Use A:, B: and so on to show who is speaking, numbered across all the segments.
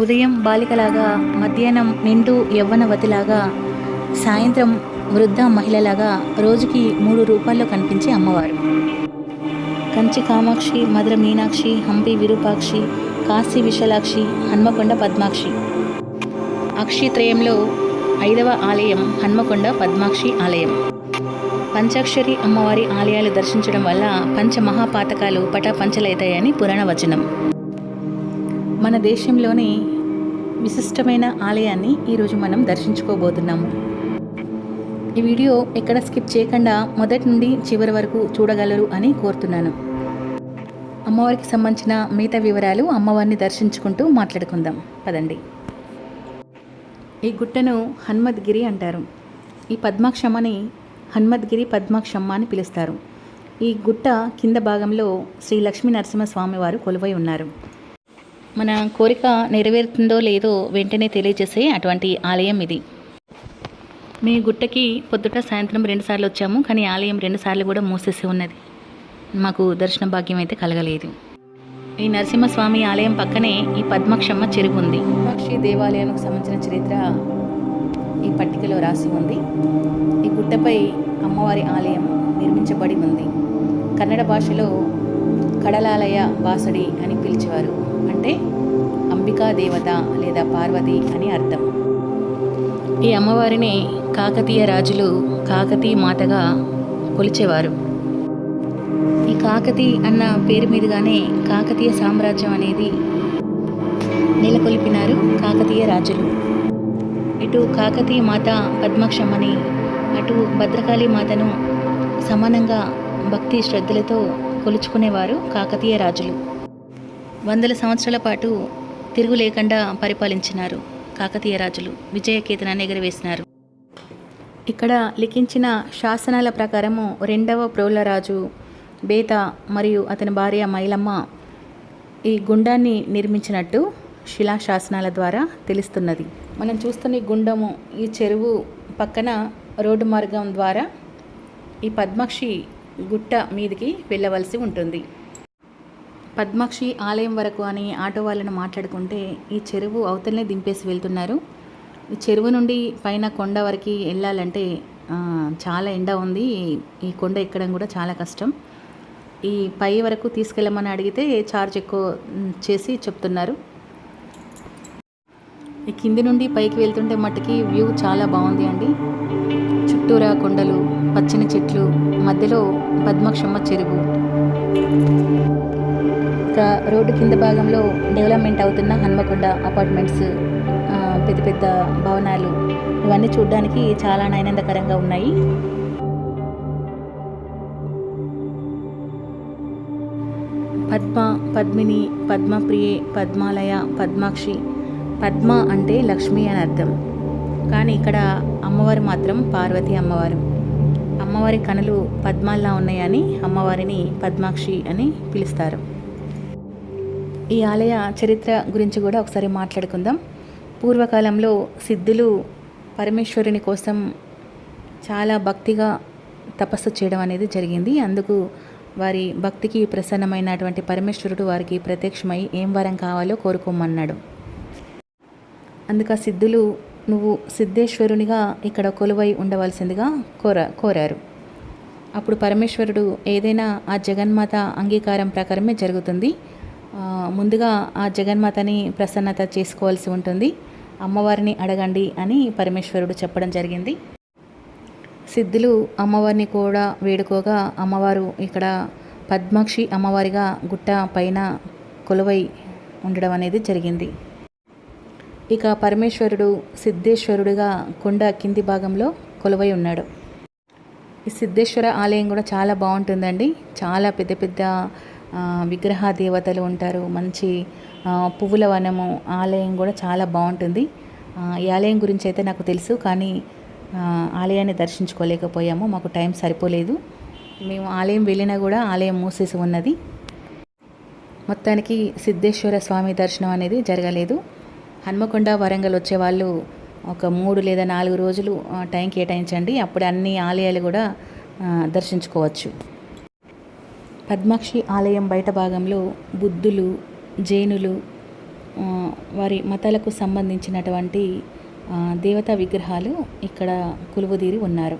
A: ఉదయం బాలికలాగా మధ్యాహ్నం నిండు యవ్వనవతిలాగా సాయంత్రం వృద్ధ మహిళలాగా రోజుకి మూడు రూపాల్లో కనిపించే అమ్మవారు. కంచి కామాక్షి మధుర మీనాక్షి హంపి విరూపాక్షి కాశీ విశాలాక్షి హన్మకొండ పద్మాక్షి. అక్షిత్రయంలో ఐదవ ఆలయం హన్మకొండ పద్మాక్షి ఆలయం. పంచాక్షరి అమ్మవారి ఆలయాలు దర్శించడం వల్ల పంచ మహాపాతకాలు పటాపంచలవుతాయని పురాణ వచనం మన దేశంలోని విశిష్టమైన ఆలయాన్ని ఈరోజు మనం దర్శించుకోబోతున్నాము ఈ వీడియో ఎక్కడ స్కిప్ చేయకుండా మొదటి నుండి చివరి వరకు చూడగలరు అని కోరుతున్నాను. అమ్మవారికి సంబంధించిన మిగతా వివరాలు అమ్మవారిని దర్శించుకుంటూ మాట్లాడుకుందాం. పదండి. ఈ గుట్టను హన్మద్గిరి అంటారు. ఈ పద్మాక్షమ్మని హన్మద్గిరి పద్మాక్షమ్మ అని పిలుస్తారు. ఈ గుట్ట కింద భాగంలో శ్రీ లక్ష్మీ నరసింహస్వామి వారు కొలువై ఉన్నారు. మన కోరిక నెరవేరుతుందో లేదో వెంటనే తెలియజేసే అటువంటి ఆలయం ఇది. మీ గుట్టకి పొద్దుట సాయంత్రం రెండుసార్లు వచ్చాము కానీ ఆలయం రెండుసార్లు కూడా మూసేసి ఉన్నది. మాకు దర్శన భాగ్యం అయితే కలగలేదు. ఈ నరసింహస్వామి ఆలయం పక్కనే ఈ పద్మక్షమ్మ చెరువు ఉంది. పక్షి దేవాలయానికి సంబంధించిన చరిత్ర ఈ పట్టికలో రాసి ఉంది. ఈ గుట్టపై అమ్మవారి ఆలయం నిర్మించబడి ఉంది. కన్నడ భాషలో కడలాలయ వాసుడి అని పిలిచేవారు. అంటే అంబికా దేవత లేదా పార్వతి అని అర్థం. ఈ అమ్మవారిని కాకతీయ రాజులు కాకతీ మాతగా కొలిచేవారు. ఈ కాకతి అన్న పేరు మీదుగానే కాకతీయ సామ్రాజ్యం అనేది నెలకొల్పినారు కాకతీయ రాజులు. ఇటు కాకతీయ మాత పద్మాక్షమ్మని అటు భద్రకాళి మాతను సమానంగా భక్తి శ్రద్ధలతో కొలుచుకునేవారు కాకతీయ రాజులు. వందల సంవత్సరాల పాటు తిరుగు లేకుండా పరిపాలించినారు కాకతీయ రాజులు. విజయకేతనాన్ని ఎగరవేసినారు. ఇక్కడ లిఖించిన శాసనాల ప్రకారము రెండవ ప్రోలరాజు బేత మరియు అతని భార్య మైలమ్మ ఈ గుండాన్ని నిర్మించినట్టు శిలాశాసనాల ద్వారా తెలుస్తున్నది. మనం చూస్తున్న ఈ గుండము ఈ చెరువు పక్కన రోడ్డు మార్గం ద్వారా ఈ పద్మాక్షి గుట్ట మీదికి వెళ్ళవలసి ఉంటుంది. పద్మాక్షి ఆలయం వరకు అని ఆటో వాళ్ళని మాట్లాడుకుంటే ఈ చెరువు అవతలనే దింపేసి వెళ్తున్నారు. ఈ చెరువు నుండి పైన కొండ వరకు వెళ్ళాలంటే చాలా ఎండ ఉంది. ఈ కొండ ఎక్కడం కూడా చాలా కష్టం. ఈ పై వరకు తీసుకెళ్ళమని అడిగితే చార్జ్ ఎక్కువ చేసి చెప్తున్నారు. ఈ కింది నుండి పైకి వెళ్తుంటే మట్టుకి వ్యూ చాలా బాగుంది అండి. చుట్టూరా కొండలు పచ్చని చెట్లు మధ్యలో పద్మక్షమ్మ చెరువు. ఇంకా రోడ్డు కింద భాగంలో డెవలప్మెంట్ అవుతున్న హన్మకొండ అపార్ట్మెంట్స్ పెద్ద పెద్ద భవనాలు. ఇవన్నీ చూడడానికి చాలా నయనందకరంగా ఉన్నాయి. పద్మ పద్మిని పద్మప్రియే పద్మాలయ పద్మాక్షి. పద్మ అంటే లక్ష్మి అని అర్థం. కానీ ఇక్కడ అమ్మవారు మాత్రం పార్వతి అమ్మవారు. అమ్మవారి కనులు పద్మాల్లా ఉన్నాయని అమ్మవారిని పద్మాక్షి అని పిలుస్తారు. ఈ ఆలయ చరిత్ర గురించి కూడా ఒకసారి మాట్లాడుకుందాం. పూర్వకాలంలో సిద్ధులు పరమేశ్వరుని కోసం చాలా భక్తిగా తపస్సు చేయడం అనేది జరిగింది. అందుకు వారి భక్తికి ప్రసన్నమైనటువంటి పరమేశ్వరుడు వారికి ప్రత్యక్షమై ఏం వరం కావాలో కోరుకోమన్నాడు. అందుకు ఆ సిద్ధులు నువ్వు సిద్ధేశ్వరునిగా ఇక్కడ కొలువై ఉండవలసిందిగా కోర కోరారు. అప్పుడు పరమేశ్వరుడు ఏదైనా ఆ జగన్మాత అంగీకారం ప్రకారమే జరుగుతుంది. ముందుగా ఆ జగన్మాతని ప్రసన్నత చేసుకోవాల్సి ఉంటుంది. అమ్మవారిని అడగండి అని పరమేశ్వరుడు చెప్పడం జరిగింది. సిద్ధులు అమ్మవారిని కూడా వేడుకోగా అమ్మవారు ఇక్కడ పద్మాక్షి అమ్మవారిగా గుట్ట పైన కొలువై ఉండడం అనేది జరిగింది. ఇక పరమేశ్వరుడు సిద్ధేశ్వరుడిగా కొండ కింది భాగంలో కొలువై ఉన్నాడు. ఈ సిద్ధేశ్వర ఆలయం కూడా చాలా బాగుంటుందండి. చాలా పెద్ద పెద్ద విగ్రహ దేవతలు ఉంటారు. మంచి పువ్వుల వనము ఆలయం కూడా చాలా బాగుంటుంది. ఈ ఆలయం గురించి అయితే నాకు తెలుసు కానీ ఆలయాన్ని దర్శించుకోలేకపోయాము. మాకు టైం సరిపోలేదు. మేము ఆలయం వెళ్ళినా కూడా ఆలయం మూసేసి ఉన్నది. మొత్తానికి సిద్ధేశ్వర స్వామి దర్శనం అనేది జరగలేదు. హన్మకొండ వరంగల్ వచ్చే వాళ్ళు ఒక మూడు లేదా నాలుగు రోజులు టైం కేటాయించండి. అప్పుడు అన్ని ఆలయాలు కూడా దర్శించుకోవచ్చు. పద్మాక్షి ఆలయం బయట భాగంలో బుద్ధులు జైనులు వారి మతాలకు సంబంధించినటువంటి దేవతా విగ్రహాలు ఇక్కడ కొలువుదీరి ఉన్నారు.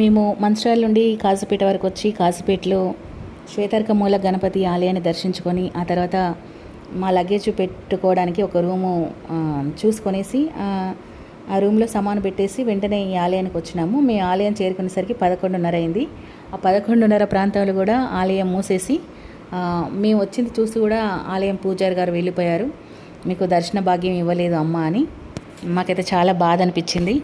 A: మేము మంచిర్యాల నుండి కాజుపేట వరకు వచ్చి కాజుపేటలో శ్వేతర్క మూల గణపతి ఆలయాన్ని దర్శించుకొని ఆ తర్వాత మా లగేజ్ పెట్టుకోవడానికి ఒక రూము చూసుకొనేసి ఆ, రూమ్లో సామాను పెట్టేసి వెంటనే ఈ ఆలయానికి వచ్చినాము. మేము ఆలయం చేరుకునేసరికి పదకొండున్నర అయింది. ఆ పదకొండున్నర ప్రాంతాలు కూడా ఆలయం మూసేసి మేము వచ్చింది చూసి కూడా ఆలయం పూజారి గారు వెళ్ళిపోయారు. మీకు దర్శన భాగ్యం ఇవ్వలేదు అమ్మ అని. మాకైతే చాలా బాధ అనిపించింది.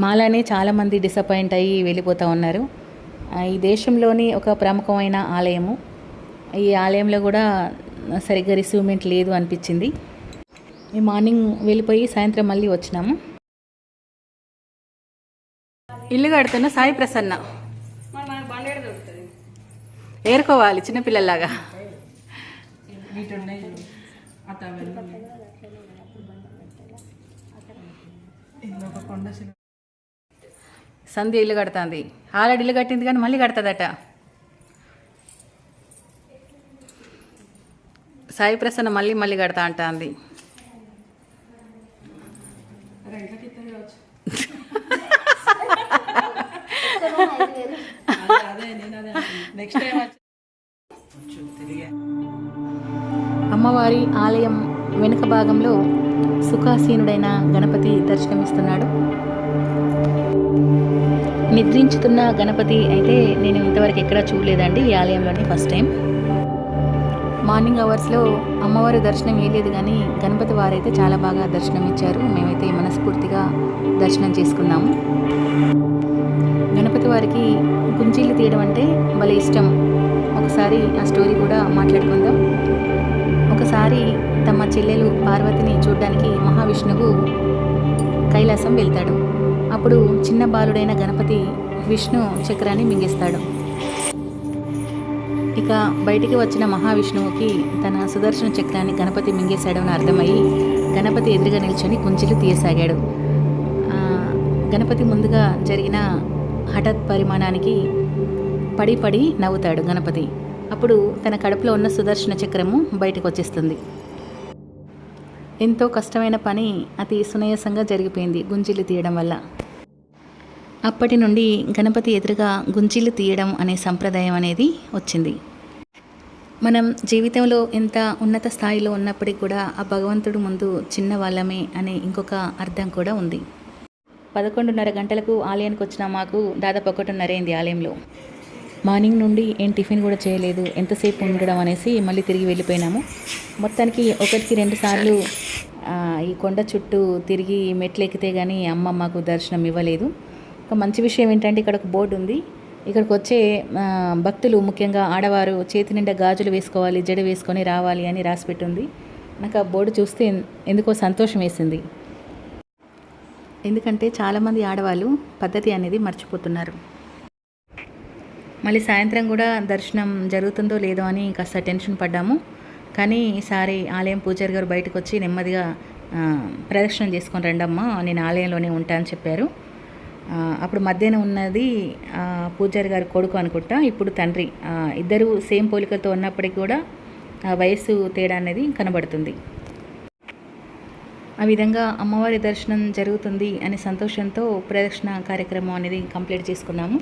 A: మాలానే చాలామంది డిసప్పాయింట్ అయ్యి వెళ్ళిపోతూ ఉన్నారు. ఈ దేశంలోని ఒక ప్రముఖమైన ఆలయము. ఈ ఆలయంలో కూడా సరిగ్గా రిసీవ్మెంట్ లేదు అనిపించింది. మేము మార్నింగ్ వెళ్ళిపోయి సాయంత్రం మళ్ళీ వచ్చినాము. ఇల్లు కడుతున్న సాయి ప్రసన్న. ఏరుకోవాలి చిన్నపిల్లల్లాగా సంధ్య ఇల్లు కడుతుంది. ఆల్రెడీ ఇల్లు కట్టింది కానీ మళ్ళీ కడుతుందట. సాయి ప్రసన్న మళ్ళీ మళ్ళీ కడతా అంటుంది. అమ్మవారి ఆలయం వెనుక భాగంలో సుఖాసీనుడైన గణపతి దర్శనమిస్తున్నాడు. నిద్రించుతున్న గణపతి అయితే నేను ఇంతవరకు ఎక్కడా చూడలేదండి ఈ ఆలయంలోనే ఫస్ట్ టైం. మార్నింగ్ అవర్స్లో అమ్మవారి దర్శనం వేయలేదు కానీ గణపతి వారైతే చాలా బాగా దర్శనం ఇచ్చారు మేమైతే మనస్ఫూర్తిగా దర్శనం చేసుకున్నాము. గణపతి వారికి గుంజీలు తీయడం అంటే భలే ఇష్టం. ఒకసారి ఆ స్టోరీ కూడా మాట్లాడుకుందాం. ఒకసారి తమ చెల్లెలు పార్వతిని చూడడానికి మహావిష్ణువు కైలాసం వెళ్తాడు. అప్పుడు చిన్న బాలుడైన గణపతి విష్ణు చక్రాన్ని మింగిస్తాడు. ఇక బయటికి వచ్చిన మహావిష్ణువుకి తన సుదర్శన చక్రాన్ని గణపతి మింగేశాడని అర్థమయ్యి గణపతి ఎదురుగా నిల్చొని కుంచెలు తీయసాగాడు. గణపతి ముందుగా జరిగిన హఠాత్ పరిమాణానికి పడి పడి నవ్వుతాడు గణపతి. అప్పుడు తన కడుపులో ఉన్న సుదర్శన చక్రము బయటకు వచ్చేస్తుంది. ఎంతో కష్టమైన పని అతి సునయసంగా జరిగిపోయింది గుంజీలు తీయడం వల్ల. అప్పటి నుండి గణపతి ఎదురుగా గుంజీలు తీయడం అనే సంప్రదాయం అనేది వచ్చింది. మనం జీవితంలో ఎంత ఉన్నత స్థాయిలో ఉన్నప్పటికీ కూడా ఆ భగవంతుడు ముందు చిన్న వాళ్ళమే అనే ఇంకొక అర్థం కూడా ఉంది. పదకొండున్నర గంటలకు ఆలయానికి వచ్చిన మాకు దాదాపు ఒకటిన్నరైంది ఆలయంలో. మార్నింగ్ నుండి ఏం టిఫిన్ కూడా చేయలేదు. ఎంతసేపు ఉండడం అనేసి మళ్ళీ తిరిగి వెళ్ళిపోయినాము. మొత్తానికి ఒకటికి రెండు సార్లు ఈ కొండ చుట్టూ తిరిగి మెట్లు ఎక్కితే కానీ అమ్మ మాకు దర్శనం ఇవ్వలేదు. ఒక మంచి విషయం ఏంటంటే ఇక్కడ ఒక బోర్డు ఉంది. ఇక్కడికి వచ్చే భక్తులు ముఖ్యంగా ఆడవారు చేతి నిండా గాజులు వేసుకోవాలి జడ వేసుకొని రావాలి అని రాసిపెట్టుంది. నాకు ఆ బోర్డు చూస్తే ఎందుకో సంతోషం వేసింది. ఎందుకంటే చాలామంది ఆడవాళ్ళు పద్ధతి అనేది మర్చిపోతున్నారు. మళ్ళీ సాయంత్రం కూడా దర్శనం జరుగుతుందో లేదో అని కాస్త టెన్షన్ పడ్డాము. కానీ ఈసారి ఆలయం పూజారి గారు బయటకు వచ్చి నెమ్మదిగా ఆ, ప్రదక్షిణ చేసుకొని రండమ్మా నేను ఆలయంలోనే ఉంటా అని చెప్పారు. అప్పుడు మధ్యాహ్నం ఉన్నది పూజారి గారి కొడుకు అనుకుంటా ఇప్పుడు తండ్రి. ఇద్దరు సేమ్ పోలికతో ఉన్నప్పటికీ కూడా వయస్సు తేడా అనేది కనబడుతుంది. ఆ విధంగా అమ్మవారి దర్శనం జరుగుతుంది అనే సంతోషంతో ప్రదక్షిణ కార్యక్రమం అనేది కంప్లీట్ చేసుకున్నాము.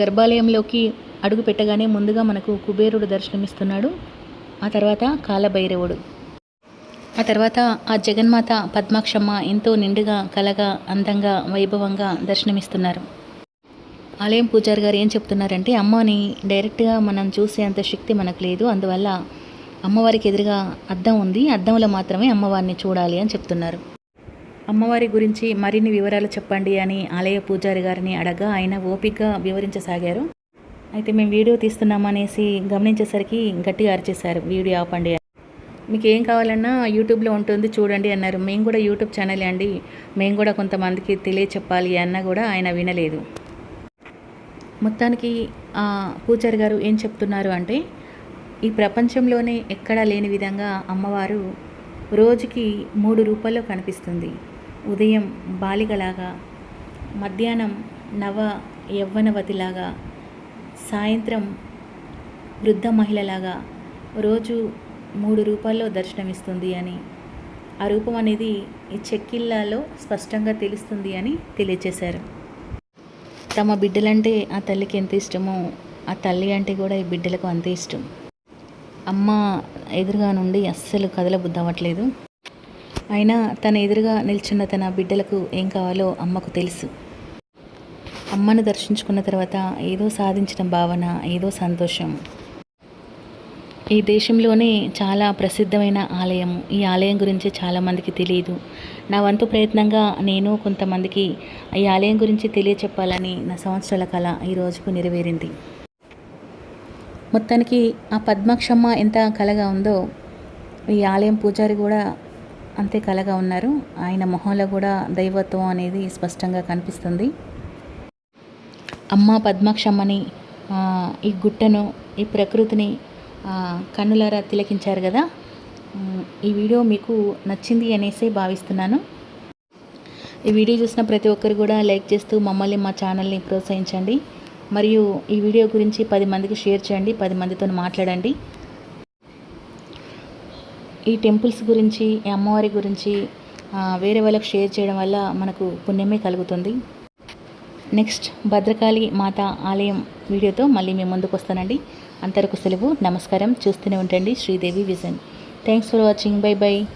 A: గర్భాలయంలోకి అడుగు పెట్టగానే ముందుగా మనకు కుబేరుడు దర్శనమిస్తున్నాడు. ఆ తర్వాత కాలభైరవుడు. ఆ తర్వాత ఆ జగన్మాత పద్మాక్షమ్మ ఎంతో నిండుగా కలగా అందంగా వైభవంగా దర్శనమిస్తున్నారు. ఆలయం పూజారి గారు ఏం చెప్తున్నారంటే అమ్మని డైరెక్ట్గా మనం చూసే అంత శక్తి మనకు లేదు. అందువల్ల అమ్మవారికి ఎదురుగా అద్దం ఉంది. అద్దంలో మాత్రమే అమ్మవారిని చూడాలి అని చెప్తున్నారు. అమ్మవారి గురించి మరిన్ని వివరాలు చెప్పండి అని ఆలయ పూజారి గారిని అడగా ఆయన ఓపికగా వివరించసాగారు. అయితే మేము వీడియో తీస్తున్నామనేసి గమనించేసరికి గట్టిగా అరిచేశారు. వీడియో ఆపండి మీకు ఏం కావాలన్నా యూట్యూబ్లో ఉంటుంది చూడండి అన్నారు. మేము కూడా యూట్యూబ్ ఛానల్ అండి. మేము కూడా కొంతమందికి తెలియచెప్పాలి అన్నా కూడా ఆయన వినలేదు. మొత్తానికి ఆ పూజారి గారు ఏం చెప్తున్నారు అంటే ఈ ప్రపంచంలోనే ఎక్కడా లేని విధంగా అమ్మవారు రోజుకి మూడు రూపాల్లో కనిపిస్తుంది. ఉదయం బాలికలాగా మధ్యాహ్నం నవ యవ్వనవతిలాగా సాయంత్రం వృద్ధ మహిళలాగా రోజు మూడు రూపాల్లో దర్శనమిస్తుంది అని. ఆ రూపం అనేది ఈ చెక్కిళ్ళలో స్పష్టంగా తెలుస్తుంది అని తెలియచేశారు. తమ బిడ్డలంటే ఆ తల్లికి ఎంత ఇష్టమో ఆ తల్లి అంటే కూడా ఈ బిడ్డలకు అంతే ఇష్టం. అమ్మ ఎదురుగా నుండి అస్సలు కదలబుద్ధి అవ్వట్లేదు అయినా తన ఎదురుగా నిల్చున్న తన బిడ్డలకు ఏం కావాలో అమ్మకు తెలుసు. అమ్మను దర్శించుకున్న తర్వాత ఏదో సాధించిన భావన ఏదో సంతోషం. ఈ దేశంలోనే చాలా ప్రసిద్ధమైన ఆలయం. ఈ ఆలయం గురించి చాలామందికి తెలియదు నా వంతు ప్రయత్నంగా నేను కొంతమందికి ఈ ఆలయం గురించి తెలియచెప్పాలని నా సంవత్సరాల కళ ఈ రోజుకు నెరవేరింది. మొత్తానికి ఆ పద్మాక్షమ్మ ఎంత కలగా ఉందో ఈ ఆలయం పూజారి కూడా అంతే కలగా ఉన్నారు. ఆయన మొహంలో కూడా దైవత్వం అనేది స్పష్టంగా కనిపిస్తుంది. అమ్మ పద్మాక్షమ్మని ఈ గుట్టను ఈ ప్రకృతిని కన్నులారా తిలకించారు కదా? ఈ వీడియో మీకు నచ్చింది అనేసి భావిస్తున్నాను. ఈ వీడియో చూసిన ప్రతి ఒక్కరు కూడా లైక్ చేస్తూ మమ్మల్ని మా ఛానల్ని ప్రోత్సహించండి. మరియు ఈ వీడియో గురించి పది మందికి షేర్ చేయండి పది మందితో మాట్లాడండి. ఈ టెంపుల్స్ గురించి ఈ అమ్మవారి గురించి వేరే వాళ్ళకి షేర్ చేయడం వల్ల మనకు పుణ్యమే కలుగుతుంది. నెక్స్ట్ భద్రకాళి మాత ఆలయం వీడియోతో మళ్ళీ మేము ముందుకు వస్తానండి. అంతరకు సెలవు. నమస్కారం. చూస్తూనే ఉండండి. Sridevi vision. Thanks for watching bye bye